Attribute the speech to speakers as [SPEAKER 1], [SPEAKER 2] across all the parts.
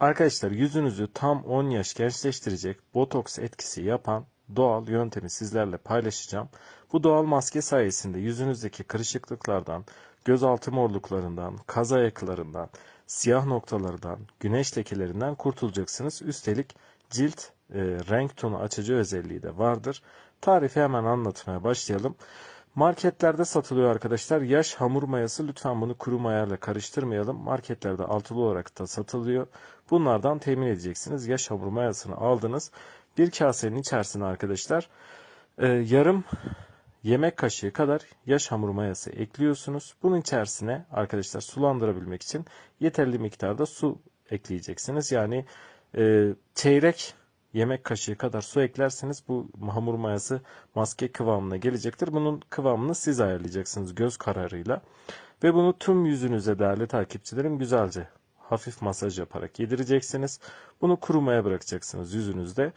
[SPEAKER 1] Arkadaşlar yüzünüzü tam 10 yaş gençleştirecek botoks etkisi yapan doğal yöntemi sizlerle paylaşacağım. Bu doğal maske sayesinde yüzünüzdeki kırışıklıklardan, gözaltı morluklarından, kaz ayaklarından, siyah noktalardan, güneş lekelerinden kurtulacaksınız. Üstelik cilt e, renk tonu açıcı özelliği de vardır. Tarifi hemen anlatmaya başlayalım. Marketlerde satılıyor arkadaşlar. Yaş hamur mayası lütfen bunu kuru mayayla karıştırmayalım. Marketlerde altılı olarak da satılıyor. Bunlardan temin edeceksiniz. Yaş hamur mayasını aldınız. Bir kasenin içerisine arkadaşlar e, yarım yemek kaşığı kadar yaş hamur mayası ekliyorsunuz. Bunun içerisine arkadaşlar sulandırabilmek için yeterli miktarda su ekleyeceksiniz. Yani e, çeyrek yemek kaşığı kadar su eklerseniz bu hamur mayası maske kıvamına gelecektir. Bunun kıvamını siz ayarlayacaksınız göz kararıyla. Ve bunu tüm yüzünüze değerli takipçilerim güzelce hafif masaj yaparak yedireceksiniz. Bunu kurumaya bırakacaksınız yüzünüzde.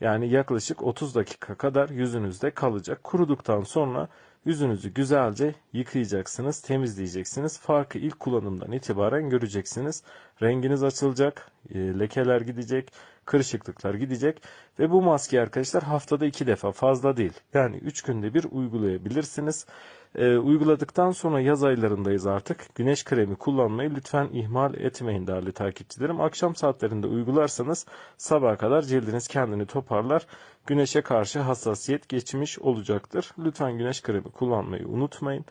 [SPEAKER 1] Yani yaklaşık 30 dakika kadar yüzünüzde kalacak. Kuruduktan sonra yüzünüzü güzelce yıkayacaksınız, temizleyeceksiniz. Farkı ilk kullanımdan itibaren göreceksiniz. Renginiz açılacak, e, lekeler gidecek, kırışıklıklar gidecek ve bu maskeyi arkadaşlar haftada iki defa fazla değil. Yani 3 günde bir uygulayabilirsiniz. Ee, uyguladıktan sonra yaz aylarındayız artık. Güneş kremi kullanmayı lütfen ihmal etmeyin değerli takipçilerim. Akşam saatlerinde uygularsanız sabaha kadar cildiniz kendini toparlar. Güneşe karşı hassasiyet geçmiş olacaktır. Lütfen güneş kremi kullanmayı unutmayın.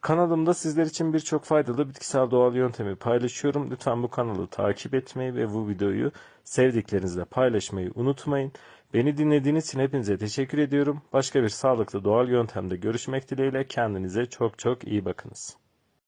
[SPEAKER 1] Kanalımda sizler için birçok faydalı bitkisel doğal yöntemi paylaşıyorum. Lütfen bu kanalı takip etmeyi ve bu videoyu sevdiklerinizle paylaşmayı unutmayın. Beni dinlediğiniz için hepinize teşekkür ediyorum. Başka bir sağlıklı doğal yöntemde görüşmek dileğiyle kendinize çok çok iyi bakınız.